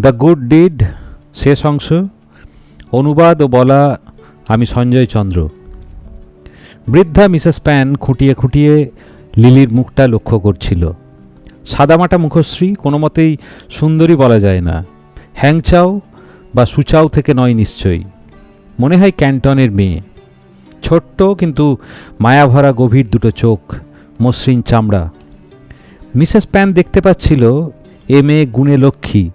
The good did, শেষ অংশ, অনুবাদ ও বলা আমি সঞ্জয় চন্দ্র। বৃদ্ধা মিসেস প্যান খুঁটিয়ে খুঁটিয়ে লিলির মুখটা লক্ষ্য করছিল। সাদামাটা মুখশ্রী, কোনো মতেই সুন্দরী বলা যায় না। হ্যাংচাও বা সুচাও থেকে নয় নিশ্চয়ই। মনে হয় ক্যান্টনের মেয়ে। ছোট্ট কিন্তু মায়াভরা গভীর দুটো চোখ, মসৃণ চামড়া। মিসেস প্যান দেখতে পাচ্ছিল এ মেয়ে গুণে লক্ষ্মী।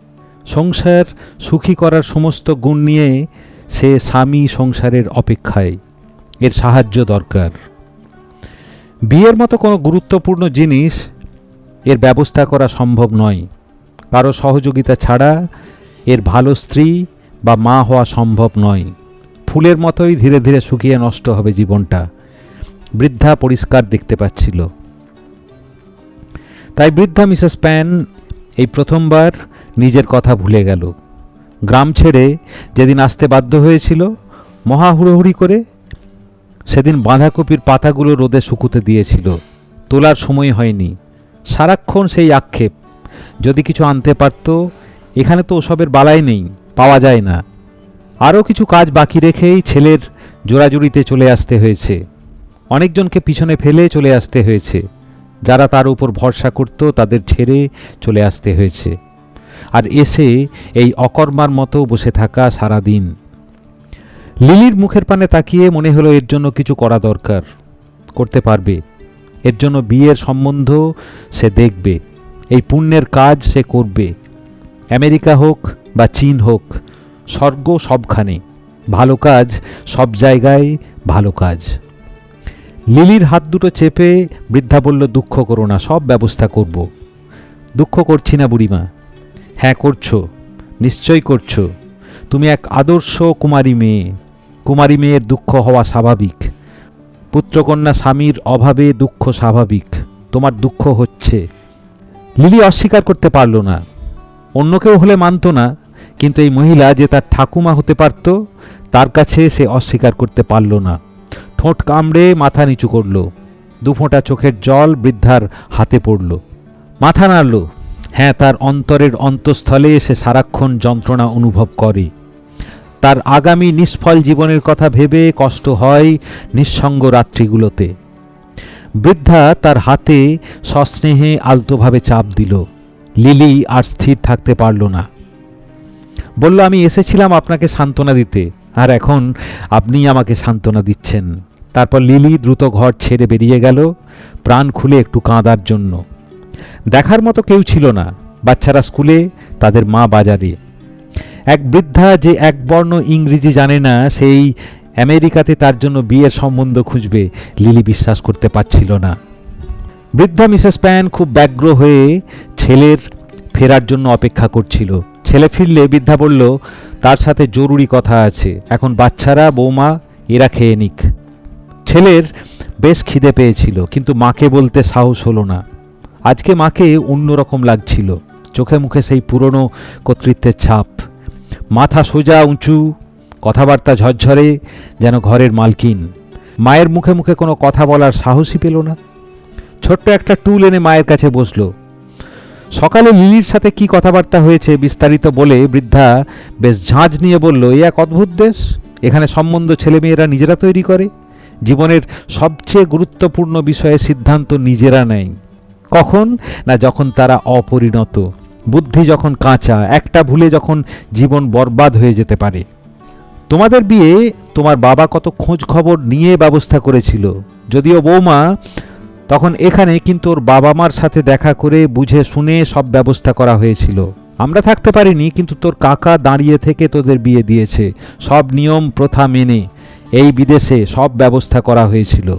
সংসার সুখী করার সমস্ত গুণ নিয়ে সে স্বামী সংসারের অপেক্ষায়। এর সাহায্য দরকার। বিয়ের মতো কোনো গুরুত্বপূর্ণ জিনিস এর ব্যবস্থা করা সম্ভব নয়। কারও সহযোগিতা ছাড়া এর ভালো স্ত্রী বা মা হওয়া সম্ভব নয়। ফুলের মতোই ধীরে ধীরে শুকিয়ে নষ্ট হবে জীবনটা। বৃদ্ধা পরিষ্কার দেখতে পাচ্ছিল। তাই বৃদ্ধা মিসেস প্যান, এই প্রথমবার নিজের কথা ভুলে গেল। গ্রাম ছেড়ে যেদিন আসতে বাধ্য হয়েছিল, মহা হুড়োহুড়ি করে সেদিন বাঁধাকপির পাতাগুলো রোদে শুকুতে দিয়েছিল। তোলার সময় হয়নি। সারাক্ষণ সেই আক্ষেপ। যদি কিছু আনতে পারত, এখানে তো ওসবের বালাই নেই, পাওয়া যায় না। আরও কিছু কাজ বাকি রেখেই ছেলের জোড়াজুড়িতে চলে আসতে হয়েছে। অনেকজনকে পিছনে ফেলে চলে আসতে হয়েছে। যারা তার উপর ভরসা করত, তাদের ছেড়ে চলে আসতে হয়েছে। আর এসে এই অকর্মার মতো বসে থাকা সারা দিন। লিলির মুখের পানে তাকিয়ে মনে হলো এর জন্য কিছু করা দরকার, করতে পারবে। এর জন্য বিয়ের সম্বন্ধ সে দেখবে, এই পুণ্যের কাজ সে করবে। আমেরিকা হোক বা চীন হোক, স্বর্গ সবখানে, ভালো কাজ সব জায়গায় ভালো কাজ। লিলির হাত দুটো চেপে বৃদ্ধা বলল, দুঃখ করো না, সব ব্যবস্থা করব। দুঃখ করছি না বুড়িমা হ্যাঁ করছ নিশ্চয় করছ। তুমি এক আদর্শ কুমারী মেয়ে। কুমারী মেয়ের দুঃখ হওয়া স্বাভাবিক। পুত্রকন্যা স্বামীর অভাবে দুঃখ স্বাভাবিক। তোমার দুঃখ হচ্ছে। লিলি অস্বীকার করতে পারল না। অন্য কেউ হলে মানত না, কিন্তু এই মহিলা যে তার ঠাকুমা হতে পারত, তার কাছে সে অস্বীকার করতে পারল না। ঠোঁট কামড়ে মাথা নিচু করল। দুফোঁটা চোখের জল বৃদ্ধার হাতে পড়ল। মাথা নাড়ল। হ্যাঁ তার অন্তরের অন্তঃস্থলে সে সারাক্ষণ যন্ত্রণা অনুভব করে। তার আগামী নিষ্ফল জীবনের কথা ভেবে কষ্ট হয় নিঃসঙ্গ রাত্রিগুলোতে। বৃদ্ধা তার হাতে সস্নেহে আলতোভাবে চাপ দিল। লিলি আর স্থির থাকতে পারল না। বলল, আমি এসেছিলাম আপনাকে সান্ত্বনা দিতে, আর এখন আপনি আমাকে সান্ত্বনা দিচ্ছেন। তারপর লিলি দ্রুত ঘর ছেড়ে বেরিয়ে গেল, প্রাণ খুলে একটু কাঁদার জন্য। দেখার মতো কেউ ছিল না। বাচ্চারা স্কুলে, তাদের মা বাজারে। এক বৃদ্ধা যে এক বর্ণ ইংরেজি জানে না, সেই আমেরিকাতে তার জন্য বিয়ের সম্বন্ধ খুঁজবে, লিলি বিশ্বাস করতে পারছিল না। বৃদ্ধা মিসেস প্যান খুব ব্যগ্র হয়ে ছেলের ফেরার জন্য অপেক্ষা করছিল। ছেলে ফিরলে বৃদ্ধা বলল, তার সাথে জরুরি কথা আছে। এখন বাচ্চারা, বৌমা, এরা খেয়ে নিক। ছেলের বেশ খিদে পেয়েছিল, কিন্তু মাকে বলতে সাহস হলো না। আজকে মাকে অন্যরকম লাগছিল। চোখে মুখে সেই পুরনো কর্তৃত্বের ছাপ। মাথা সোজা, উঁচু, কথাবার্তা ঝরঝরে, যেন ঘরের মালকিন। মায়ের মুখে মুখে কোনো কথা বলার সাহসই পেল না। ছোট্ট একটা টুল এনে মায়ের কাছে বসল। সকালে লিলির সাথে কি কথাবার্তা হয়েছে বিস্তারিত বলে বৃদ্ধা বেশ ঝাঁঝ নিয়ে বলল, এ এক অদ্ভুত দেশ। এখানে সম্বন্ধ ছেলেমেয়েরা নিজেরা তৈরি করে। জীবনের সবচেয়ে গুরুত্বপূর্ণ বিষয়ে সিদ্ধান্ত নিজেরা নেয়। কখন না যখন তারা অপরিণত? বুদ্ধি যখন কাঁচা, একটা ভুলে যখন জীবন বরবাদ হয়ে যেতে পারে। তোমাদের বিয়ে তোমার বাবা কত খোঁজ খবর নিয়ে ব্যবস্থা করেছিল। যদিও বৌমা তখন এখানে কিন্তু ওর বাবা মার সাথে দেখা করে বুঝে শুনে সব ব্যবস্থা করা হয়েছিল। আমরা থাকতে পারিনি, কিন্তু তোর কাকা দাঁড়িয়ে থেকে তোদের বিয়ে দিয়েছে। সব নিয়ম, প্রথা মেনে এই বিদেশে সব ব্যবস্থা করা হয়েছিল।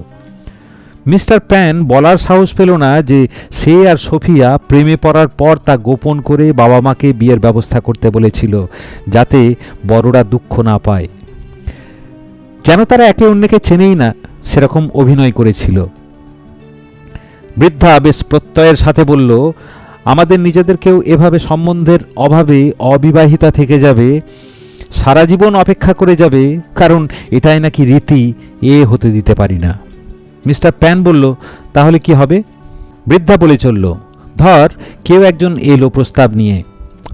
মিস্টার প্যান বলার সাহস পেল না যে সে আর সোফিয়া প্রেমে পড়ার পর তা গোপন করে বাবা মাকে বিয়ের ব্যবস্থা করতে বলেছিল, যাতে বড়রা দুঃখ না পায়। যেন তারা একে অন্যকে চেনেই না, সেরকম অভিনয় করেছিল। বৃদ্ধা বেশ প্রত্যয়ের সাথে বলল, আমাদের নিজেদেরকেও এভাবে সম্বন্ধের অভাবে অবিবাহিতা থেকে যাবে, সারা জীবন অপেক্ষা করে যাবে, কারণ এটাই নাকি রীতি, এ হতে দিতে পারি না। মিস্টার প্যান বলল, তাহলে কি হবে? বৃদ্ধা বলে চলল, ধর, কেউ একজন এলো প্রস্তাব নিয়ে।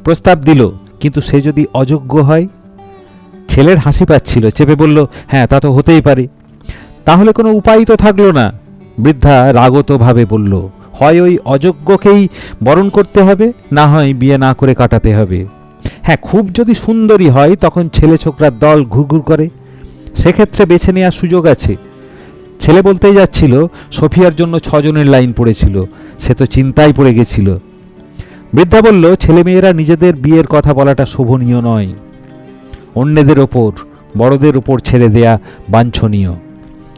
প্রস্তাব দিল, কিন্তু সে যদি অযোগ্য হয়? ছেলের হাসি পাচ্ছিল, চেপে বলল হ্যাঁ তা তো হতেই পারে। তাহলে কোনো উপায় তো থাকল না। বৃদ্ধা রাগতভাবে বলল, হয় ওই অযোগ্যকেই বরণ করতে হবে, না হয় বিয়ে না করে কাটাতে হবে। হ্যাঁ খুব যদি সুন্দরী হয়, তখন ছেলে ছোকরার দল ঘুরঘুর করে। সেক্ষেত্রে বেছে নেওয়ার সুযোগ আছে। ছেলে বলতেই যাচ্ছিল, সোফিয়ার জন্য ছজনের লাইন পড়েছিল। সে তো চিন্তায় পড়ে গেছিল। বৃদ্ধা বলল, ছেলেমেয়েরা নিজেদের বিয়ের কথা বলাটা শোভনীয় নয়। অন্যদের ওপর, বড়দের ওপর ছেড়ে দেয়া বাঞ্ছনীয়।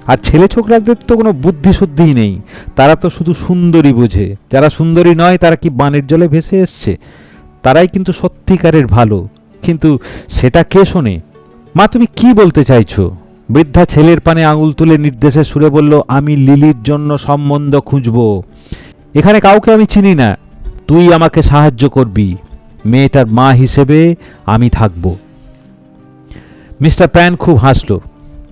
আর ছেলে ছোকরাদের তো কোনো বুদ্ধি শুদ্ধিই নেই। তারা তো শুধু সুন্দরী বোঝে। যারা সুন্দরী নয়, তারা কি বানের জলে ভেসে এসছে? তারাই কিন্তু সত্যিকারের ভালো। কিন্তু সেটা কে শোনে? মা, তুমি কি বলতে চাইছো? বৃদ্ধা ছেলের পানে আঙুল তুলে নির্দেশে সুরে বলল, আমি লিলির জন্য সম্বন্ধ খুঁজব। এখানে কাউকে আমি চিনি না। তুই আমাকে সাহায্য করবি। মেয়েটার মা হিসেবে আমি থাকব। মিস্টার প্যান খুব হাসল।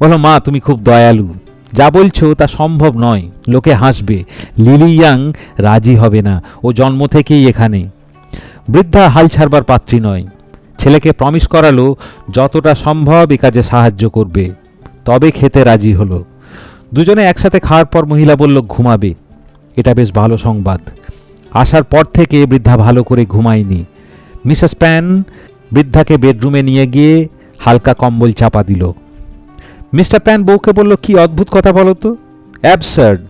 বলো মা, তুমি খুব দয়ালু। যা বলছো তা সম্ভব নয়। লোকে হাসবে। লিলি ইয়াং রাজি হবে না। ও জন্ম থেকেই এখানে। বৃদ্ধা হাল ছাড়বার পাত্রী নয়। ছেলেকে প্রমিস করালো, যতটা সম্ভব এ কাজে সাহায্য করবে। তবে খেতে রাজি হলো। দুজনে একসাথে খাওয়ার পর মহিলা বলল, ঘুমাবে। এটা বেশ ভালো সংবাদ। আসার পর থেকে বৃদ্ধা ভালো করে ঘুমায়নি। মিসেস প্যান বৃদ্ধাকে বেডরুমে নিয়ে গিয়ে হালকা কম্বল চাপা দিল। মিস্টার প্যান বউকে বলল, কি অদ্ভুত কথা বলো তো। অ্যাবসার্ড।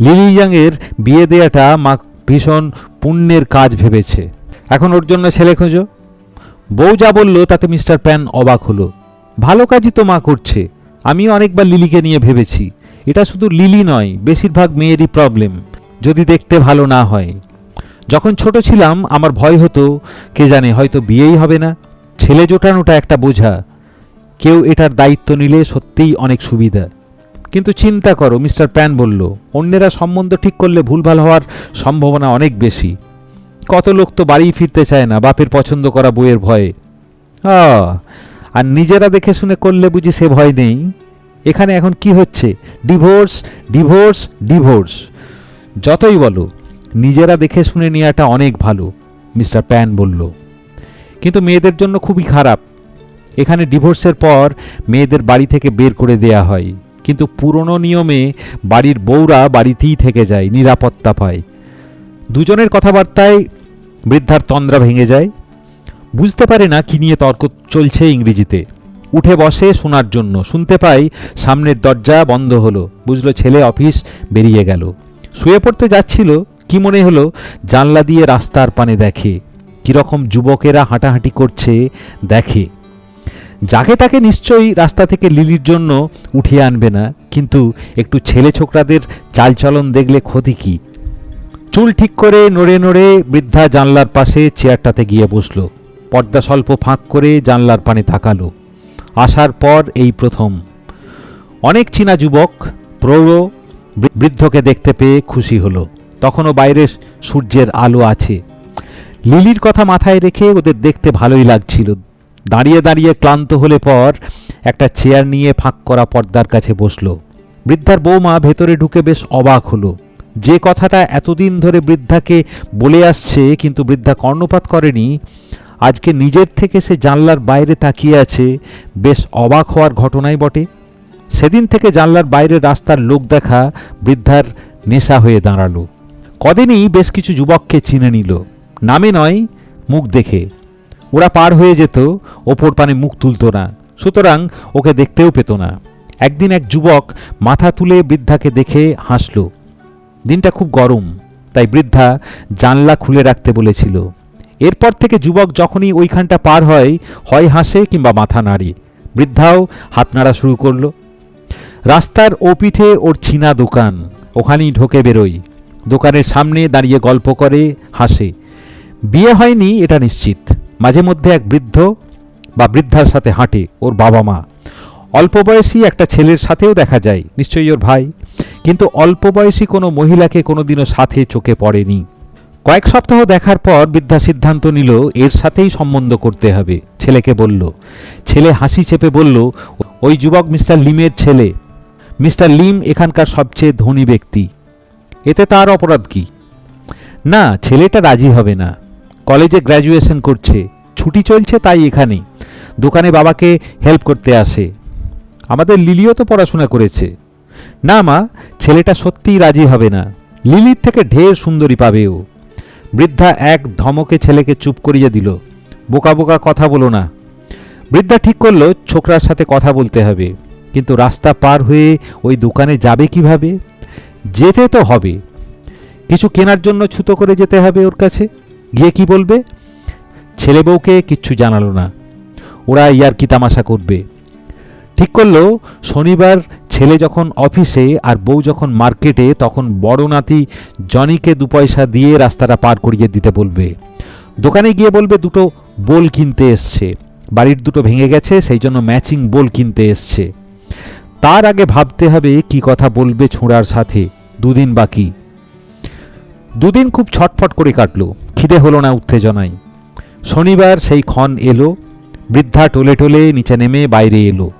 লিলি ইয়াংয়ের বিয়ে দেয়াটা মা ভীষণ পুণ্যের কাজ ভেবেছে। এখন ওর জন্য ছেলে খোঁজো। বউ যা বলল, তাতে মিস্টার প্যান অবাক হলো। ভালো কাজই তো মা করছে। আমিও অনেকবার লিলিকে নিয়ে ভেবেছি। এটা শুধু লিলি নয় বেশিরভাগ মেয়েরই প্রবলেম যদি দেখতে ভালো না হয়। যখন ছোট ছিলাম আমার ভয় হতো কে জানে হয়তো বিয়েই হবে না। ছেলে জোটানোটা একটা বোঝা। কেউ এটার দায়িত্ব নিলে সত্যিই অনেক সুবিধা। কিন্তু চিন্তা করো মিস্টার প্যান বলল অন্যেরা সম্বন্ধ ঠিক করলে ভুলভাল হওয়ার সম্ভাবনা অনেক বেশি। কত লোক তো বাড়ি ফিরতে চায় না বাপের পছন্দ করা বইয়ের ভয়ে। আ, আর নিজেরা দেখে শুনে করলে বুঝি সে ভয় নেই। এখানে এখন কি হচ্ছে? ডিভোর্স ডিভোর্স ডিভোর্স যতই বলো, নিজেরা দেখে শুনে নেওয়াটা অনেক ভালো, মিস্টার প্যান বলল। কিন্তু মেয়েদের জন্য খুবই খারাপ। এখানে ডিভোর্সের পর মেয়েদের বাড়ি থেকে বের করে দেয়া হয়। কিন্তু পুরনো নিয়মে বাড়ির বউরা বাড়িতেই থেকে যায়, নিরাপত্তা পায়। দুজনের কথাবার্তায় বৃদ্ধার তন্দ্রা ভেঙে যায়। বুঝতে পারে না কি নিয়ে তর্ক চলছে ইংরেজিতে। উঠে বসে শোনার জন্য। শুনতে পাই সামনের দরজা বন্ধ হলো। বুঝলো ছেলে অফিস বেরিয়ে গেল। শুয়ে পড়তে যাচ্ছিল, কি মনে হলো জানলা দিয়ে রাস্তার পানে দেখে। কীরকম যুবকেরা হাঁটাহাঁটি করছে দেখে। যাকে তাকে নিশ্চয়ই রাস্তা থেকে লিলির জন্য উঠিয়ে আনবে না, কিন্তু একটু ছেলে ছোকরাদের চালচলন দেখলে ক্ষতি কি? চুল ঠিক করে নড়ে নড়ে বৃদ্ধা জানলার পাশে চেয়ারটাতে গিয়ে বসল। পর্দা স্বল্প ফাঁক করে জানলার পানে তাকালো। আসার পর এই প্রথম। অনেক চীনা যুবক, প্রৌঢ় বৃদ্ধকে দেখতে পেয়ে খুশি হলো। তখনও বাইরে সূর্যের আলো আছে। লিলির কথা মাথায় রেখে ওদের দেখতে ভালোই লাগছিল। দাঁড়িয়ে দাঁড়িয়ে ক্লান্ত হলে পর একটা চেয়ার নিয়ে ফাঁক করা পর্দার কাছে বসল। বৃদ্ধার বৌমা ভেতরে ঢুকে বেশ অবাক হলো। যে কথাটা এতদিন ধরে বৃদ্ধাকে বলে আসছে, কিন্তু বৃদ্ধা কর্ণপাত করেনি। আজকে নিজের থেকে সে জানলার বাইরে তাকিয়ে আছে, বেশ অবাক হওয়ার ঘটনাই বটে। সেদিন থেকে জানলার বাইরে রাস্তার লোক দেখা বৃদ্ধার নেশা হয়ে দাঁড়াল। কদিনই বেশ কিছু যুবককে চিনে নিল। নামে নয়, মুখ দেখে। ওরা পার হয়ে যেত, ওপর পানে মুখ তুলতো না। সুতরাং ওকে দেখতেও পেত না। একদিন এক যুবক মাথা তুলে বৃদ্ধাকে দেখে হাসল। দিনটা খুব গরম, তাই বৃদ্ধা জানলা খুলে রাখতে বলেছিল। এরপর থেকে যুবক যখনই ওইখানটা পার হয় হয় হাসে কিংবা মাথা নাড়ে। বৃদ্ধাও হাত নাড়া শুরু করল। রাস্তার ও পিঠে ওর চীনা দোকান, ওখানেই ঢোকে বেরোয়। দোকানের সামনে দাঁড়িয়ে গল্প করে, হাসে। বিয়ে হয়নি, এটা নিশ্চিত। মাঝে মধ্যে এক বৃদ্ধ বা বৃদ্ধার সাথে হাঁটে ওর বাবা মা। অল্প বয়সী একটা ছেলের সাথেও দেখা যায়, নিশ্চয়ই ওর ভাই। কিন্তু অল্প বয়সী কোনো মহিলাকে কোনোদিনও সাথে চোখে পড়েনি। কয়েক সপ্তাহ দেখার পর বৃদ্ধা সিদ্ধান্ত নিল, এর সাথেই সম্বন্ধ করতে হবে। ছেলেকে বলল। ছেলে হাসি চেপে বলল, ওই যুবক মিস্টার লিমের ছেলে। মিস্টার লিম এখানকার সবচেয়ে ধনী ব্যক্তি। এতে তার অপরাধ কি? না, ছেলেটা রাজি হবে না। কলেজে গ্র্যাজুয়েশন করছে। ছুটি চলছে তাই এখানে দোকানে বাবাকে হেল্প করতে আসে। আমাদের লিলিও তো পড়াশোনা করেছে। না মা, ছেলেটা সত্যিই রাজি হবে না। লিলির থেকে ঢের সুন্দরী পাবে ও। বৃদ্ধা এক ধমকে ছেলেকে চুপ করিয়ে দিল। বোকা বোকা কথা বলো না। বৃদ্ধা ঠিক করল ছোকরার সাথে কথা বলতে হবে। কিন্তু রাস্তা পার হয়ে ওই দোকানে যাবে কীভাবে? যেতে তো হবে। কিছু কেনার জন্য ছুতো করে যেতে হবে ওর কাছে। গিয়ে কি বলবে? ছেলে বউকে কিচ্ছু জানালো না। ওরা ইয়ার কি তামাশা করবে। ঠিক করল, শনিবার ছেলে যখন অফিসে আর বউ যখন মার্কেটে, তখন বড় নাতি জনিকে দু পয়সা দিয়ে রাস্তাটা পার করিয়ে দিতে বলবে। দোকানে গিয়ে বলবে, দুটো বোল কিনতে এসছে। বাড়ির দুটো ভেঙে গেছে সেই জন্য ম্যাচিং বোল কিনতে এসছে। তার আগে ভাবতে হবে, কি কথা বলবে ছোঁড়ার সাথে। দুদিন বাকি। দুদিন খুব ছটফট করে কাটলো। খিদে হলো না উত্তেজনায়। শনিবার সেই ক্ষণ এলো। বৃদ্ধা টোলে টোলে নিচে নেমে বাইরে এলো।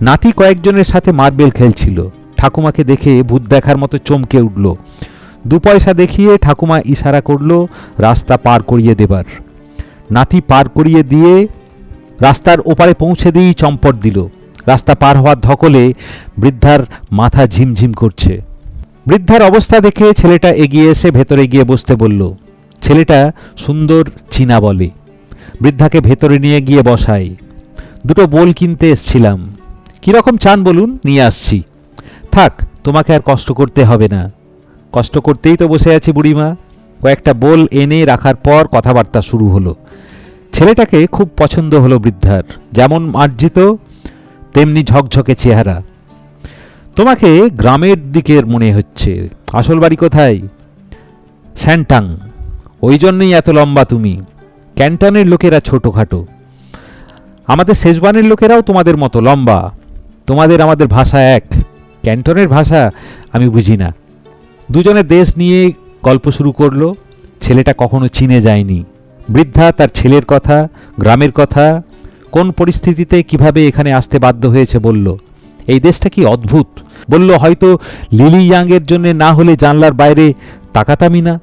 নাতি কয়েকজনের সাথে মার্বেল খেলছিল। ঠাকুমাকে দেখে ভূত দেখার মতো চমকে উঠল। দু পয়সা দেখিয়ে ঠাকুমা ইশারা করল, রাস্তা পার করিয়ে দেবার। নাতি পার করিয়ে দিয়ে রাস্তার ওপারে পৌঁছে দিয়েই চম্পট দিল। রাস্তা পার হওয়ার ধকলে বৃদ্ধার মাথা ঝিমঝিম করছে। বৃদ্ধার অবস্থা দেখে ছেলেটা এগিয়ে এসে ভেতরে গিয়ে বসতে বলল, ছেলেটা সুন্দর চীনা বলে। বৃদ্ধাকে ভেতরে নিয়ে গিয়ে বসাই। দুটো বোল কিনতে এসছিলাম। কীরকম চান বলুন, নিয়ে আসছি। থাক, তোমাকে আর কষ্ট করতে হবে না। কষ্ট করতেই তো বসে আছি বুড়িমা। কয়েকটা বোল এনে রাখার পর কথাবার্তা শুরু হলো। ছেলেটাকে খুব পছন্দ হলো বৃদ্ধার। যেমন মার্জিত, তেমনি ঝকঝকে চেহারা। তোমাকে গ্রামের দিকের মনে হচ্ছে। আসল বাড়ি কোথায়? স্যান্টাং। ওই জন্যই এত লম্বা তুমি। ক্যান্টনের লোকেরা ছোটোখাটো। আমাদের শেষবানের লোকেরাও তোমাদের মতো লম্বা। তোমাদের আমাদের ভাষা এক। ক্যান্টনের ভাষা আমি বুঝি না। দুজনে দেশ নিয়ে গল্প শুরু করল। ছেলেটা কখনো চিনে যায়নি। বৃদ্ধা তার ছেলের কথা, গ্রামের কথা, কোন পরিস্থিতিতে কীভাবে এখানে আসতে বাধ্য হয়েছে বলল। এই দেশটা কি অদ্ভুত? বলল, হয়তো লিলি ইয়াংয়ের জন্য না হলে জানলার বাইরে তাকাতামই না।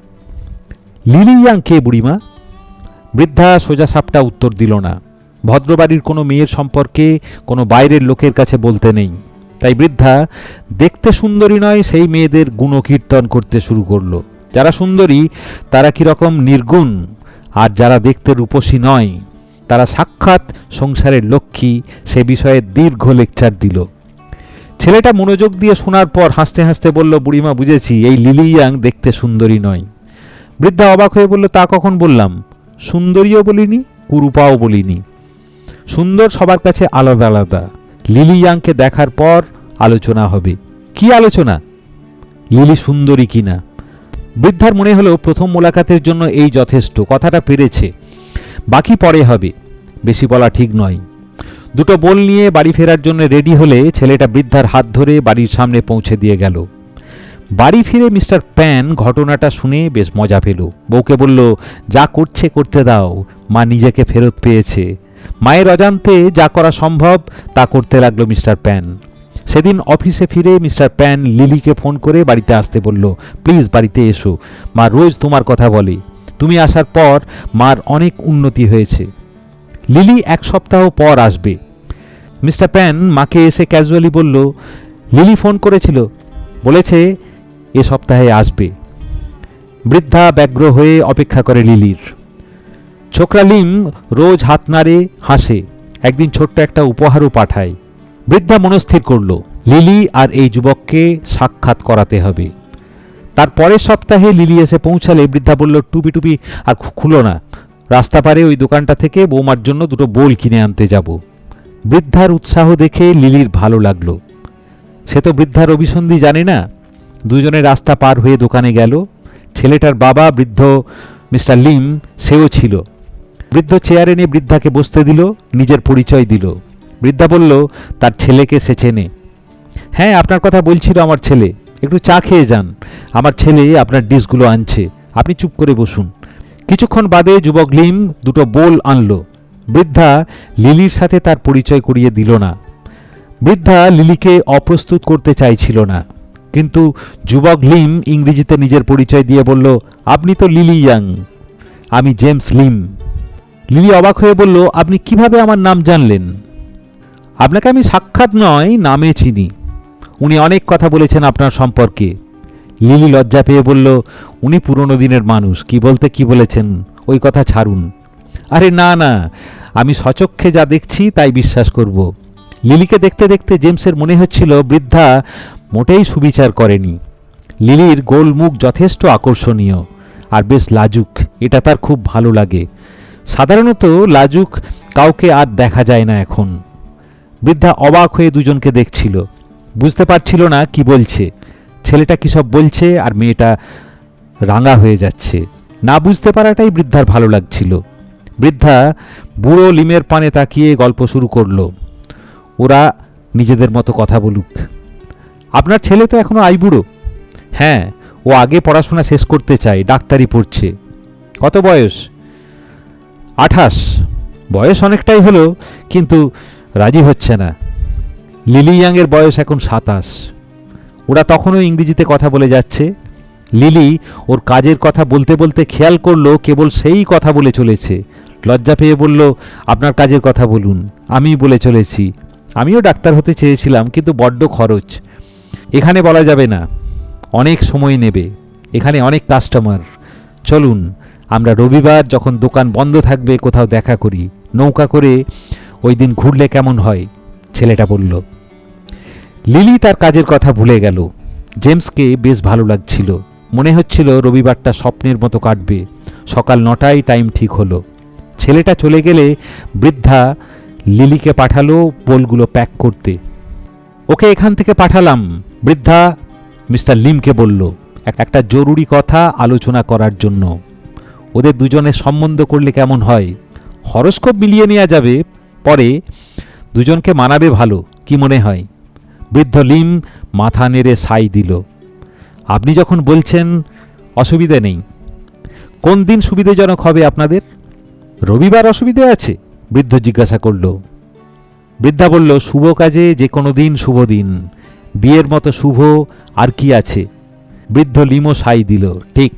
লিলি ইয়াং কে বুড়িমা? বৃদ্ধা সোজা সাপটা উত্তর দিল না। ভদ্রবাড়ির কোনো মেয়ের সম্পর্কে কোনো বাইরের লোকের কাছে বলতে নেই। তাই বৃদ্ধা দেখতে সুন্দরী নয়, সেই মেয়েদের গুণকীর্তন করতে শুরু করল। যারা সুন্দরী, তারা কীরকম নির্গুণ, আর যারা দেখতে রূপসী নয়, তারা সাক্ষাৎ সংসারের লক্ষ্মী, সে বিষয়ে দীর্ঘ লেকচার দিল। ছেলেটা মনোযোগ দিয়ে শোনার পর হাসতে হাসতে বলল, বুড়িমা, বুঝেছি, এই লিলি ইয়াং দেখতে সুন্দরী নয়। বৃদ্ধা অবাক হয়ে বলল, তা কখন বললাম? সুন্দরীও বলিনি, কুরুপাও বলিনি। সুন্দর, সবার কাছে আলাদা আলাদা লিলি ইয়াংকে দেখার পর আলোচনা হবে। কি আলোচনা? লিলি সুন্দরী কিনা? বৃদ্ধার মনে হলো প্রথম মোলাকাতের জন্য এই যথেষ্ট, কথাটা পেরেছে। বাকি পরে হবে, বেশি বলা ঠিক নয়। দুটো বোল নিয়ে বাড়ি ফেরার জন্য রেডি হলে ছেলেটা বৃদ্ধার হাত ধরে বাড়ির সামনে পৌঁছে দিয়ে গেল। বাড়ি ফিরে মিস্টার প্যান ঘটনাটা শুনে বেশ মজা পেল। বউকে বলল, যা করছে, করতে দাও। মা নিজেকে ফেরত পেয়েছে। মায়ের অজান্তে যা করা সম্ভব তা করতে লাগল মিস্টার প্যান। সেদিন অফিসে ফিরে মিস্টার প্যান লিলিকে ফোন করে বাড়িতে আসতে বলল, প্লিজ বাড়িতে এসো। মা রোজ তোমার কথা বলে। তুমি আসার পর মার অনেক উন্নতি হয়েছে। লিলি এক সপ্তাহ পর আসবে। মিস্টার প্যান মাকে এসে ক্যাজুয়ালি বলল, লিলি ফোন করেছিল। বলেছে এ সপ্তাহে আসবে। বৃদ্ধা ব্যগ্র হয়ে অপেক্ষা করে লিলির। ছোকরা লিম রোজ হাত নাড়ে, হাসে। একদিন ছোট্ট একটা উপহারও পাঠায়। বৃদ্ধা মনস্থির করল, লিলি আর এই যুবককে সাক্ষাৎ করাতে হবে। তার পরের সপ্তাহে লিলি এসে পৌঁছালে বৃদ্ধা বলল, টুপি টুপি, আর খুলো না। রাস্তা পারে ওই দোকানটা থেকে বৌমার জন্য দুটো বোল কিনে আনতে যাব। বৃদ্ধার উৎসাহ দেখে লিলির ভালো লাগল। সে তো বৃদ্ধার অভিসন্ধি জানে না। দুজনে রাস্তা পার হয়ে দোকানে গেল। ছেলেটার বাবা বৃদ্ধ মিস্টার লিম সেও ছিল। বৃদ্ধ চেয়ারে নিয়ে বৃদ্ধাকে বসতে দিল, নিজের পরিচয় দিল। বৃদ্ধা বলল, তার ছেলেকে সে চেনে। হ্যাঁ আপনার কথা বলছিল আমার ছেলে। একটু চা খেয়ে যান। আমার ছেলে আপনার ডিশগুলো আনছে। আপনি চুপ করে বসুন। কিছুক্ষণ বাদে যুবক লিম দুটো বোল আনলো। বৃদ্ধা লিলির সাথে তার পরিচয় করিয়ে দিল না। বৃদ্ধা লিলিকে অপ্রস্তুত করতে চাইছিল না। কিন্তু যুবক লিম ইংরেজিতে নিজের পরিচয় দিয়ে বলল, আপনি তো লিলি ইয়াং। আমি জেমস লিম। লিলি অবাক হয়ে বলল, আপনি কীভাবে আমার নাম জানলেন? আপনাকে আমি সাক্ষাৎ নয়, নামে চিনি। উনি অনেক কথা বলেছেন আপনার সম্পর্কে। লিলি লজ্জা পেয়ে বলল, উনি পুরনো দিনের মানুষ, কি বলতে কি বলেছেন? ওই কথা ছাড়ুন। আরে না না, আমি সচক্ষে যা দেখছি তাই বিশ্বাস করব। লিলিকে দেখতে দেখতে জেমসের মনে হচ্ছিল, বৃদ্ধা মোটেই সুবিচার করেনি। লিলির গোল মুখ যথেষ্ট আকর্ষণীয়, আর বেশ লাজুক, এটা তার খুব ভালো লাগে। সাধারণত লাজুক কাউকে আর দেখা যায় না এখন। বৃদ্ধা অবাক হয়ে দুজনকে দেখছিল। বুঝতে পারছিল না কি বলছে। ছেলেটা কী সব বলছে আর মেয়েটা রাঙা হয়ে যাচ্ছে। না বুঝতে পারাটাই বৃদ্ধার ভালো লাগছিল। বৃদ্ধা বুড়ো লিমের পানে তাকিয়ে গল্প শুরু করল। ওরা নিজেদের মতো কথা বলুক। আপনার ছেলে তো এখনও আইবুড়ো হ্যাঁ ও আগে পড়াশোনা শেষ করতে চায়, ডাক্তারি পড়ছে। কত বয়স? আঠাশ। বয়স অনেকটাই হলো, কিন্তু রাজি হচ্ছে না। লিলি ইয়াংয়ের বয়স এখন সাতাশ। ওরা তখনও ইংরেজিতে কথা বলে যাচ্ছে। লিলি ওর কাজের কথা বলতে বলতে খেয়াল করল, কেবল সেই কথা বলে চলেছে। লজ্জা পেয়ে বলল, আপনার কাজের কথা বলুন, আমি বলে চলেছি। আমিও ডাক্তার হতে চেয়েছিলাম, কিন্তু বড্ড খরচ। এখানে বলা যাবে না। অনেক সময় নেবে। এখানে অনেক কাস্টমার চলুন আমরা রবিবার যখন দোকান বন্ধ থাকবে, কোথাও দেখা করি। নৌকা করে ওই দিন ঘুরলে কেমন হয়? ছেলেটা বলল, লিলি তার কাজের কথা ভুলে গেল। জেমসকে বেশ ভালো লাগছিল। মনে হচ্ছিল রবিবারটা স্বপ্নের মতো কাটবে। সকাল নটায় টাইম ঠিক হলো। ছেলেটা চলে গেলে বৃদ্ধা লিলিকে পাঠালো বোলগুলো প্যাক করতে। ওকে এখান থেকে পাঠালাম। বৃদ্ধা মিস্টার লিমকে বলল, একটা জরুরি কথা আলোচনা করার জন্য। ওদের দুজনের সম্বন্ধ করলে কেমন হয়? হরস্কোপ মিলিয়ে নেওয়া যাবে, পরে দুজনকে মানাবে ভালো, কি মনে হয়? বৃদ্ধ লিম মাথা নেড়ে সাই দিল। আপনি যখন বলছেন, অসুবিধে নেই। কোন দিন সুবিধাজনক হবে আপনাদের? রবিবার অসুবিধে আছে? বৃদ্ধ জিজ্ঞাসা করল। বৃদ্ধা বলল, শুভ কাজে যে কোনো দিন শুভ দিন। বিয়ের মতো শুভ আর কি আছে? বৃদ্ধ লিমও সাই দিল, ঠিক।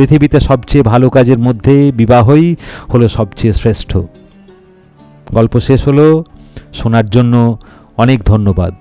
পৃথিবীতে সবচেয়ে ভালো কাজের মধ্যে বিবাহই হলো সবচেয়ে শ্রেষ্ঠ। গল্প শেষ হলো, শোনার জন্য অনেক ধন্যবাদ।